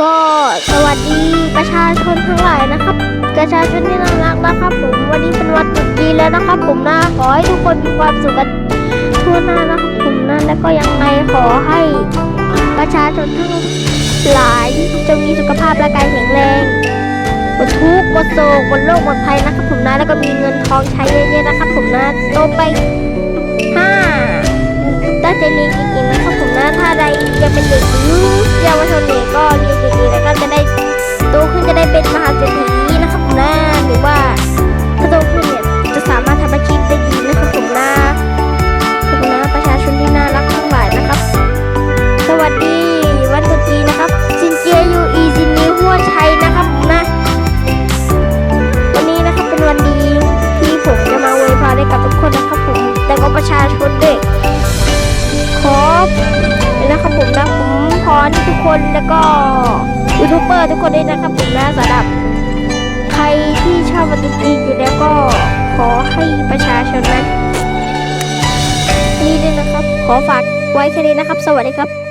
ก็สวัสดีประชาชนทั้งหลายนะครับ ประชาชนที่น่ารักนะครับ ผมวันนี้เป็นวันตรุษจีนแล้วนะครับ ผมนะขอให้ทุกคนมีความสุขกันทั่วหน้านะครับผมนะแล้วก็ยังไงขอให้ประชาชนทั้งหลายจงมีสุขภาพร่างกายแข็งแรงหมดทุกข์หมดโศกหมดโรคหมดภัยนะครับ ผมนะแล้วก็มีเงินทองใช้เยอะๆนะครับ ผมนะโตไปห้าตั้งใจเรียนเก่งๆนะครับผมนะถ้าใดยังเป็นเด็ก ได้เป็นมหาเศรษฐีนะครับผมนะหรือว่าถ้าโตขึ้นเนี่ยจะสามารถทำอาชีพได้ดีนะครับผมนะขอบคุณนะประชาชนที่น่ารักทั้งหลายนะครับ สวัสดีวันตรุษจีนนะครับซินเจียยูอีซินนีหัวชัยนะครับผมนะวันนี้นะครับเป็นวันดีที่ผมจะมาอวยพรให้กับทุกคนนะครับผมแต่ก็ประชาชนด้วยขอบนะครับผมนะผมขอให้ทุกคนแล้วก็ ยูทูบเบอร์ทุกคนด้วยนะครับผมนะสำหรับ ใครที่ชอบวันตรุษจีนอยู่แล้วก็ขอให้ประชาชนนั้นนี่ด้วยนะครับ ขอฝากไว้แค่นี้นะครับ สวัสดีครับ